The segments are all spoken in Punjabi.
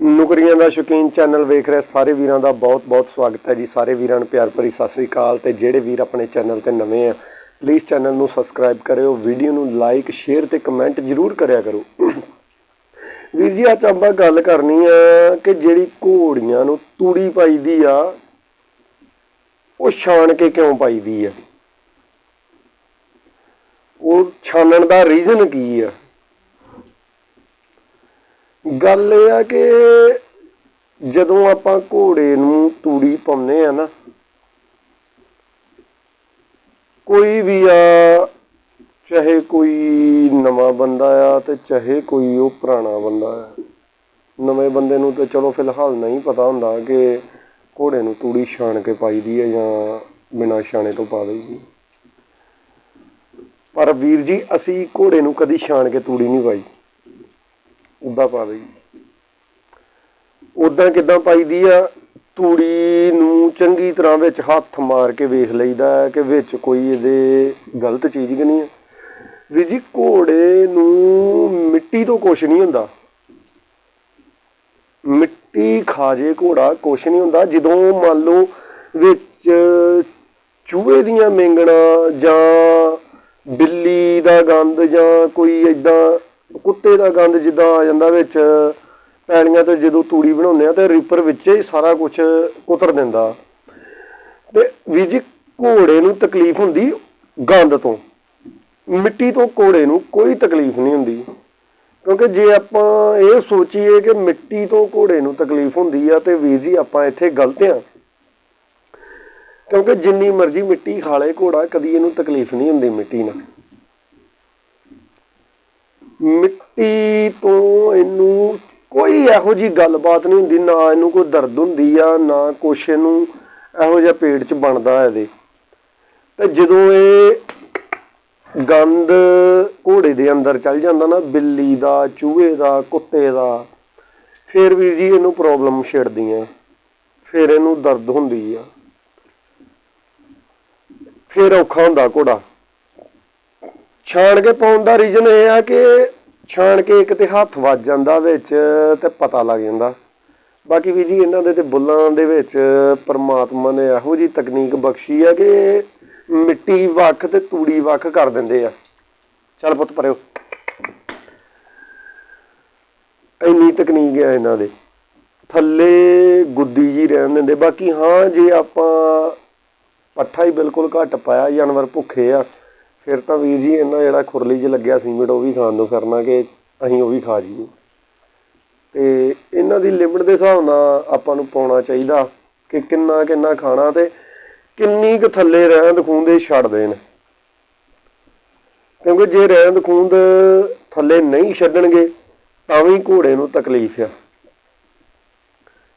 ਨੁਕਰੀਆਂ ਦਾ ਸ਼ੌਕੀਨ ਚੈਨਲ ਵੇਖ ਰਹੇ ਸਾਰੇ ਵੀਰਾਂ ਦਾ ਬਹੁਤ-ਬਹੁਤ ਸਵਾਗਤ ਹੈ ਜੀ। ਸਾਰੇ ਵੀਰਾਂ ਨੂੰ ਪਿਆਰ ਭਰੀ ਸਤਿ ਸ੍ਰੀ ਅਕਾਲ ਤੇ ਜਿਹੜੇ ਵੀਰ ਆਪਣੇ ਚੈਨਲ ਤੇ ਨਵੇਂ ਆ ਪਲੀਜ਼ ਚੈਨਲ ਨੂੰ ਸਬਸਕ੍ਰਾਈਬ ਕਰਿਓ ਵੀਡੀਓ ਨੂੰ ਲਾਈਕ ਸ਼ੇਅਰ ਤੇ ਕਮੈਂਟ ਜ਼ਰੂਰ ਕਰਿਆ ਕਰੋ। ਵੀਰ ਜੀ, ਅੱਜ ਆਪਾਂ ਗੱਲ ਕਰਨੀ ਆ ਕਿ ਜਿਹੜੀ ਘੋੜੀਆਂ ਨੂੰ ਤੂੜੀ ਪਾਈਦੀ ਆ, ਉਹ ਛਾਣ ਕੇ ਕਿਉਂ ਪਾਈਦੀ ਆ? ਉਹ ਛਾਣਨ ਦਾ ਰੀਜ਼ਨ ਕੀ ਆ? ਗੱਲ ਇਹ ਆ ਕਿ ਜਦੋਂ ਆਪਾਂ ਘੋੜੇ ਨੂੰ ਤੂੜੀ ਪਾਉਂਦੇ ਆ ਨਾ, ਕੋਈ ਵੀ ਆ, ਚਾਹੇ ਕੋਈ ਨਵਾਂ ਬੰਦਾ ਆ ਤੇ ਚਾਹੇ ਕੋਈ ਉਹ ਪੁਰਾਣਾ ਬੰਦਾ ਆ, ਨਵੇਂ ਬੰਦੇ ਨੂੰ ਤਾਂ ਚਲੋ ਫਿਲਹਾਲ ਨਹੀਂ ਪਤਾ ਹੁੰਦਾ ਕਿ ਘੋੜੇ ਨੂੰ ਤੂੜੀ ਛਾਣ ਕੇ ਪਾਈ ਦੀ ਹੈ ਜਾਂ ਬਿਨਾਂ ਛਾਣੇ ਤੋਂ ਪਾ ਦਈਦੀ ਪਰ ਵੀਰ ਜੀ, ਅਸੀਂ ਘੋੜੇ ਨੂੰ ਕਦੀ ਛਾਣ ਕੇ ਤੂੜੀ ਨਹੀਂ ਪਾਈ। ਉਦਾਂ ਪਾ ਦਈ ਉਦਾਂ ਕਿਦਾਂ ਪਾਈਦੀ ਆ? ਤੂੜੀ ਨੂੰ ਚੰਗੀ ਤਰ੍ਹਾਂ ਵਿੱਚ ਹੱਥ ਮਾਰ ਕੇ ਵੇਖ ਲਈਦਾ ਕਿ ਵਿੱਚ ਕੋਈ ਇਹਦੇ ਗਲਤ ਚੀਜ਼ ਕਿ ਨਹੀਂ ਹੈ ਵੀਰ ਜੀ, ਘੋੜੇ ਨੂੰ ਮਿੱਟੀ ਤੋਂ ਕੁਛ ਨਹੀਂ ਹੁੰਦਾ। ਮਿੱਟੀ ਖਾ ਜੇ ਘੋੜਾ, ਕੁਛ ਨਹੀਂ ਹੁੰਦਾ। ਜਦੋਂ ਮੰਨ ਲਓ ਵਿੱਚ ਚੂਹੇ ਦੀਆਂ ਮੇਂਗਣਾ ਜਾਂ ਬਿੱਲੀ ਦਾ ਗੰਦ ਜਾਂ ਕੋਈ ਇਦਾਂ ਕੁੱਤੇ ਦਾ ਗੰਦ ਜਿੱਦਾਂ ਆ ਜਾਂਦਾ ਵਿੱਚ, ਪੈਣੀਆਂ ਤੇ ਜਦੋਂ ਤੂੜੀ ਬਣਾਉਂਦੇ ਆ ਤੇ ਰੀਪਰ ਵਿੱਚ ਹੀ ਸਾਰਾ ਕੁਝ ਕੁਤਰ ਦਿੰਦਾ। ਤੇ ਵੀਰ ਜੀ, ਘੋੜੇ ਨੂੰ ਤਕਲੀਫ ਹੁੰਦੀ ਗੰਦ ਤੋਂ। ਮਿੱਟੀ ਤੋਂ ਘੋੜੇ ਨੂੰ ਕੋਈ ਤਕਲੀਫ ਨਹੀਂ ਹੁੰਦੀ। ਕਿਉਂਕਿ ਜੇ ਆਪਾਂ ਇਹ ਸੋਚੀਏ ਕਿ ਮਿੱਟੀ ਤੋਂ ਘੋੜੇ ਨੂੰ ਤਕਲੀਫ ਹੁੰਦੀ ਆ ਤੇ ਵੀਰ ਜੀ ਆਪਾਂ ਇੱਥੇ ਗਲਤ ਆ। ਕਿਉਂਕਿ ਜਿੰਨੀ ਮਰਜ਼ੀ ਮਿੱਟੀ ਖਾਲੇ ਘੋੜਾ, ਕਦੀ ਇਹਨੂੰ ਤਕਲੀਫ ਨਹੀਂ ਹੁੰਦੀ ਮਿੱਟੀ ਨਾਲ। ਮਿੱਟੀ ਤੋਂ ਇਹਨੂੰ ਕੋਈ ਇਹੋ ਜੀ ਗੱਲਬਾਤ ਨਹੀਂ ਹੁੰਦੀ, ਨਾ ਇਹਨੂੰ ਕੋਈ ਦਰਦ ਹੁੰਦੀ ਆ, ਨਾ ਕੁਛ ਇਹਨੂੰ ਇਹੋ ਜਿਹਾ ਪੇਟ 'ਚ ਬਣਦਾ ਇਹਦੇ। ਤੇ ਜਦੋਂ ਇਹ ਗੰਦ ਘੋੜੇ ਦੇ ਅੰਦਰ ਚੱਲ ਜਾਂਦਾ ਨਾ, ਬਿੱਲੀ ਦਾ, ਚੂਹੇ ਦਾ, ਕੁੱਤੇ ਦਾ, ਫਿਰ ਵੀਰ ਜੀ ਇਹਨੂੰ ਪ੍ਰੋਬਲਮ ਛਿੜਦੀਆਂ, ਫਿਰ ਇਹਨੂੰ ਦਰਦ ਹੁੰਦੀ ਆ। ਫਿਰ ਔਖਾ ਹੁੰਦਾ ਘੋੜਾ। ਛਾਣ ਕੇ ਪਾਉਣ ਦਾ ਰੀਜ਼ਨ ਇਹ ਆ ਕਿ ਛਾਣ ਕੇ ਇੱਕ ਤੇ ਹੱਥ ਵੱਜ ਜਾਂਦਾ ਵਿੱਚ ਤੇ ਪਤਾ ਲੱਗ ਜਾਂਦਾ। ਬਾਕੀ ਵੀ ਜੀ ਇਹਨਾਂ ਦੇ ਤੇ ਬੁੱਲਾਂ ਦੇ ਵਿੱਚ ਪਰਮਾਤਮਾ ਨੇ ਇਹੋ ਜੀ ਤਕਨੀਕ ਬਖਸ਼ੀ ਆ ਕਿ ਮਿੱਟੀ ਵੱਖ ਤੇ ਤੂੜੀ ਵੱਖ ਕਰ ਦਿੰਦੇ ਆ। ਚੱਲ ਪੁੱਤ ਪਰਿਓ। ਇੰਨੀ ਤਕਨੀਕ ਹੈ ਇਹਨਾਂ ਦੇ। ਥੱਲੇ ਗੁੱਦੀ ਜੀ ਰਹਿਣ ਦਿੰਦੇ। ਬਾਕੀ ਹਾਂ, ਜੇ ਆਪਾਂ ਪੱਠਾ ਹੀ ਬਿਲਕੁਲ ਘੱਟ ਪਾਇਆ, ਜਾਨਵਰ ਭੁੱਖੇ ਆ ਫਿਰ ਤਾਂ ਵੀਰ ਜੀ, ਇਹਨਾਂ ਜਿਹੜਾ ਖੁਰਲੀ 'ਚ ਲੱਗਿਆ ਸੀਮਿੰਟ, ਉਹ ਵੀ ਖਾਣ ਨੂੰ ਫਿਰਨਾ ਕਿ ਅਸੀਂ ਉਹ ਵੀ ਖਾ ਜੀਏ ਅਤੇ ਇਹਨਾਂ ਦੀ ਲਿਮਿਟ ਦੇ ਹਿਸਾਬ ਨਾਲ ਆਪਾਂ ਨੂੰ ਪਾਉਣਾ ਚਾਹੀਦਾ ਕਿ ਕਿੰਨਾ ਕਿੰਨਾ ਖਾਣਾ ਤੇ ਕਿੰਨੀ ਕੁ ਥੱਲੇ ਰਹਿੰਦ ਖੂੰਦ ਛੱਡ ਦੇਣ। ਕਿਉਂਕਿ ਜੇ ਰਹਿੰਦ ਖੂੰਦ ਥੱਲੇ ਨਹੀਂ ਛੱਡਣਗੇ, ਤਾਂ ਵੀ ਘੋੜੇ ਨੂੰ ਤਕਲੀਫ ਆ।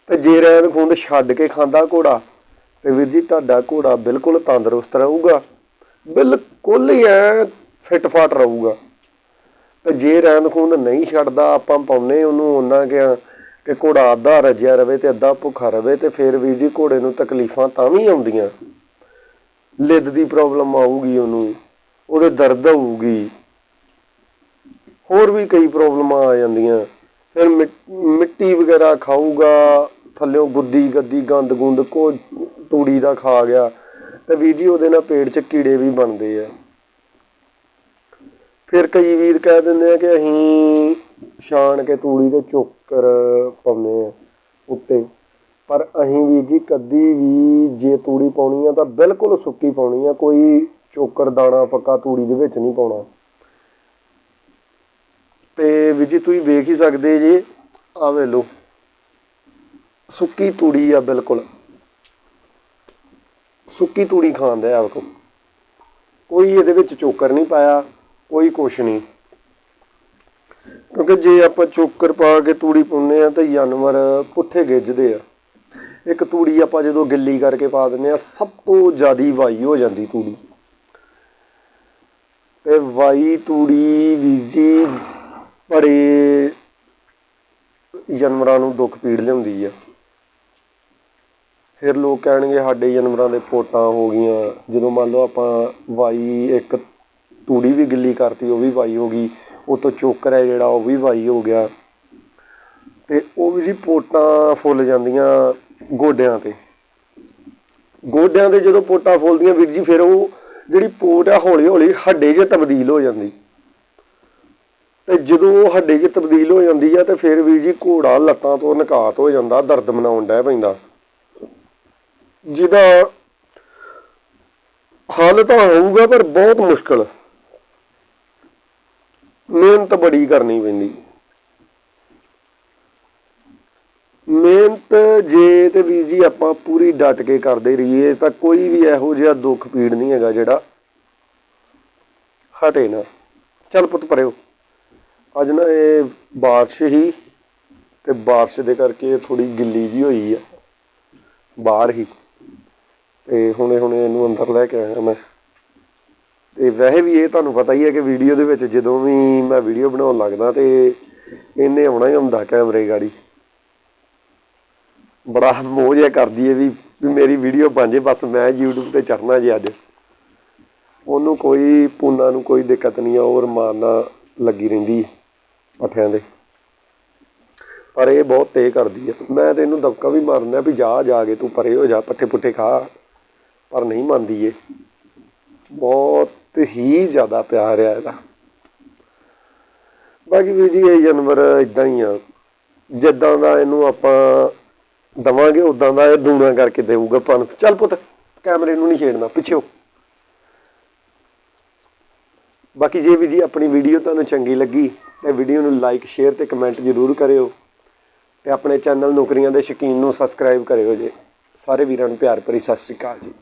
ਤੇ ਜੇ ਰਹਿੰਦ ਖੂੰਦ ਛੱਡ ਕੇ ਖਾਂਦਾ ਘੋੜਾ, ਤੇ ਵੀਰ ਜੀ, ਤੁਹਾਡਾ ਘੋੜਾ ਬਿਲਕੁਲ ਤੰਦਰੁਸਤ ਰਹੂਗਾ। ਬਿਲਕੁਲ ਹੀ ਐ ਫਿੱਟ ਫਾਟ ਰਹੂਗਾ। ਤੇ ਜੇ ਰਹਿੰਦ ਖੂੰਦ ਨਹੀਂ ਛੱਡਦਾ, ਆਪਾਂ ਪਾਉਨੇ ਉਹਨੂੰ ਉਹਨਾਂ ਕਿ ਕਿ ਘੋੜਾ ਅੱਧਾ ਰੱਜਿਆ ਰਵੇ ਤੇ ਅੱਧਾ ਭੁੱਖਾ ਰਵੇ ਤੇ ਫਿਰ ਵੀਰ ਜੀ ਘੋੜੇ ਨੂੰ ਤਕਲੀਫਾਂ ਤਾਂ ਵੀ ਆਉਂਦੀਆਂ। ਲਿੱਦ ਦੀ ਪ੍ਰੋਬਲਮ ਆਊਗੀ ਉਹਨੂੰ, ਉਹਦੇ ਦਰਦ ਹੋਊਗੀ ਹੋਰ ਵੀ ਕਈ ਪ੍ਰੋਬਲਮਾਂ ਆ ਜਾਂਦੀਆਂ। ਫਿਰ ਮਿ- ਮਿੱਟੀ ਵਗੈਰਾ ਖਾਊਗਾ, ਥੱਲਿਓਂ ਗੁੱਦੀ ਗੱਦੀ ਗੰਦ ਗੁੰਦ ਕੋ, ਤੂੜੀ ਦਾ ਖਾ ਗਿਆ। ਤੇ ਵੀਰ ਜੀ ਉਹਦੇ ਨਾਲ ਪੇਟ 'ਚ ਕੀੜੇ ਵੀ ਬਣਦੇ ਆ। ਫਿਰ ਕਈ ਵੀਰ ਕਹਿ ਦਿੰਦੇ ਆ ਕਿ ਅਸੀਂ ਛਾਣ ਕੇ ਤੂੜੀ ਦੇ ਚੋਕਰ ਪਾਉਂਦੇ ਆ ਉੱਤੇ। ਪਰ ਅਸੀਂ ਵੀਰ ਜੀ ਕਦੀ ਵੀ ਜੇ ਤੂੜੀ ਪਾਉਣੀ ਆ ਤਾਂ ਬਿਲਕੁਲ ਸੁੱਕੀ ਪਾਉਣੀ ਆ, ਕੋਈ ਚੋਕਰ, ਦਾਣਾ, ਪੱਕਾ ਤੂੜੀ ਦੇ ਵਿੱਚ ਨਹੀਂ ਪਾਉਣਾ। ਤੇ ਵੀਰ ਜੀ ਤੁਸੀਂ ਵੇਖ ਹੀ ਸਕਦੇ ਜੇ ਆ ਵੇ ਲੋ ਸੁੱਕੀ ਤੂੜੀ ਆ ਬਿਲਕੁਲ। ਸੁੱਕੀ ਤੂੜੀ ਖਾਂਦਾ ਆ ਵੇਖੋ ਕੋਈ ਇਹਦੇ ਵਿੱਚ ਚੋਕਰ ਨਹੀਂ ਪਾਇਆ, ਕੋਈ ਕੁਛ ਨਹੀਂ। ਕਿਉਂਕਿ ਜੇ ਆਪਾਂ ਚੋਕਰ ਪਾ ਕੇ ਤੂੜੀ ਪਾਉਂਦੇ ਆ ਤਾਂ ਜਾਨਵਰ ਪੁੱਠੇ ਗਿੱਜਦੇ ਆ। ਇੱਕ ਤੂੜੀ ਆਪਾਂ ਜਦੋਂ ਗਿੱਲੀ ਕਰਕੇ ਪਾ ਦਿੰਦੇ ਆ ਸਭ ਤੋਂ ਜ਼ਿਆਦੀ ਵਾਈ ਹੋ ਜਾਂਦੀ ਤੂੜੀ। ਤੇ ਵਾਈ ਤੂੜੀ ਵੀ ਬੜੇ ਜਾਨਵਰਾਂ ਨੂੰ ਦੁੱਖ ਪੀੜ ਲਿਆਉਂਦੀ ਆ। ਫਿਰ ਲੋਕ ਕਹਿਣਗੇ ਸਾਡੇ ਜਾਨਵਰਾਂ ਦੇ ਪੋਟਾਂ ਹੋ ਗਈਆਂ। ਜਦੋਂ ਮੰਨ ਲਓ ਆਪਾਂ ਵਾਈ ਇੱਕ ਤੂੜੀ ਵੀ ਗਿੱਲੀ ਕਰਤੀ, ਉਹ ਵੀ ਵਾਈ ਹੋ ਗਈ। ਉਹ ਤੋਂ ਚੋਕਰ ਹੈ ਜਿਹੜਾ, ਉਹ ਵੀ ਵਾਈ ਹੋ ਗਿਆ। ਅਤੇ ਉਹ ਵੀ ਜੀ ਪੋਟਾਂ ਫੁੱਲ ਜਾਂਦੀਆਂ ਗੋਡਿਆਂ ਤੇ। ਗੋਡਿਆਂ ਤੇ ਜਦੋਂ ਪੋਟਾਂ ਫੁੱਲਦੀਆਂ ਵੀਰ ਜੀ, ਫਿਰ ਉਹ ਜਿਹੜੀ ਪੋਟ ਆ ਹੌਲੀ ਹੌਲੀ ਹੱਡੇ 'ਚ ਤਬਦੀਲ ਹੋ ਜਾਂਦੀ। ਤੇ ਜਦੋਂ ਉਹ ਹੱਡੇ 'ਚ ਤਬਦੀਲ ਹੋ ਜਾਂਦੀ ਆ, ਤੇ ਫਿਰ ਵੀਰ ਜੀ ਘੋੜਾ ਲੱਤਾਂ ਤੋਂ ਨਕਾਤ ਹੋ ਜਾਂਦਾ, ਦਰਦ ਮਨਾਉਣ ਡੈ ਪੈਂਦਾ। ਜਿਹਦਾ ਹੱਲ ਤਾਂ ਹੋਊਗਾ, ਪਰ ਬਹੁਤ ਮੁਸ਼ਕਲ। ਮਿਹਨਤ ਬੜੀ ਕਰਨੀ ਪੈਂਦੀ। ਮਿਹਨਤ ਜੇ ਤੇ ਵੀਰ ਜੀ ਆਪਾਂ ਪੂਰੀ ਡਟ ਕੇ ਕਰਦੇ ਰਹੀਏ, ਤਾਂ ਕੋਈ ਵੀ ਇਹੋ ਜਿਹਾ ਦੁੱਖ ਪੀੜ ਨਹੀਂ ਹੈਗਾ ਜਿਹੜਾ ਹਟੇ ਨਾ। ਚੱਲ ਪੁੱਤ ਪਰਿਓ ਅੱਜ ਨਾ ਇਹ ਬਾਰਿਸ਼ ਹੀ, ਤੇ ਬਾਰਿਸ਼ ਦੇ ਕਰਕੇ ਥੋੜੀ ਗਿੱਲੀ ਜੀ ਹੋਈ ਆ। ਬਾਹਰ ਹੀ। ਤੇ ਹੁਣੇ ਹੁਣੇ ਇਹਨੂੰ ਅੰਦਰ ਲੈ ਕੇ ਆਇਆ ਮੈਂ। ਤੇ ਵੈਸੇ ਵੀ ਇਹ ਤੁਹਾਨੂੰ ਪਤਾ ਹੀ ਹੈ ਕਿ ਵੀਡੀਓ ਦੇ ਵਿੱਚ ਜਦੋਂ ਵੀ ਮੈਂ ਵੀਡੀਓ ਬਣਾਉਣ ਲੱਗਦਾ ਤੇ ਇਹਨੇ ਆਉਣਾ ਹੀ ਹੁੰਦਾ ਕੈਮਰੇ ਗਾੜੀ। ਬੜਾ ਮੋਜ ਹੈ ਕਰਦੀ ਹੈ ਵੀ ਮੇਰੀ ਵੀਡੀਓ ਬਣ ਜੇ, ਬਸ ਮੈਂ YouTube ਤੇ ਚੜਨਾ ਜੇ ਅੱਜ। ਉਹਨੂੰ ਕੋਈ ਪੂਨਾ ਨੂੰ ਕੋਈ ਦਿੱਕਤ ਨਹੀਂ ਆ ਔਰ ਮਾਰਨਾ ਲੱਗੀ ਰਹਿੰਦੀ ਪੱਠਿਆਂ ਦੇ। ਪਰ ਇਹ ਬਹੁਤ ਤੇਜ਼ ਕਰਦੀ ਹੈ। ਮੈਂ ਤੇ ਇਹਨੂੰ ਦਬਕਾ ਵੀ ਮਾਰਨਾ ਵੀ ਜਾ ਜਾ ਕੇ ਤੂੰ ਪਰੇ ਹੋ ਜਾ ਪੱਠੇ ਪੁੱਠੇ ਖਾ। ਪਰ ਨਹੀਂ ਮੰਨਦੀ ਏ ਬਹੁਤ ਹੀ ਜ਼ਿਆਦਾ ਪਿਆਰ ਆ ਇਹਦਾ। ਬਾਕੀ ਵੀ ਜੀ, ਇਹ ਜਾਨਵਰ ਇਦਾਂ ਹੀ ਆ। ਜਿੱਦਾਂ ਦਾ ਇਹਨੂੰ ਆਪਾਂ ਦਵਾਂਗੇ ਉਦਾਂ ਦਾ ਇਹ ਦੂਣਾ ਕਰਕੇ ਦੇਊਗਾ ਪਨ ਚੱਲ ਪੁੱਤ, ਕੈਮਰੇ ਨੂੰ ਨਹੀਂ ਛੇੜਨਾ, ਪਿੱਛੇ ਬਾਕੀ ਜੇ ਵੀ ਜੀ, ਆਪਣੀ ਵੀਡੀਓ ਤੁਹਾਨੂੰ ਚੰਗੀ ਲੱਗੀ, ਤੇ ਵੀਡੀਓ ਨੂੰ ਲਾਈਕ, ਸ਼ੇਅਰ ਤੇ ਕਮੈਂਟ ਜ਼ਰੂਰ ਕਰਿਓ। ਤੇ ਆਪਣੇ ਚੈਨਲ ਨੌਕਰੀਆਂ ਦੇ ਸ਼ੌਕੀਨ ਨੂੰ ਸਬਸਕ੍ਰਾਈਬ ਕਰਿਓ ਜੀ। ਸਾਰੇ ਵੀਰਾਂ ਨੂੰ ਪਿਆਰ ਭਰੀ ਸਤਿ ਸ਼੍ਰੀ ਅਕਾਲ ਜੀ।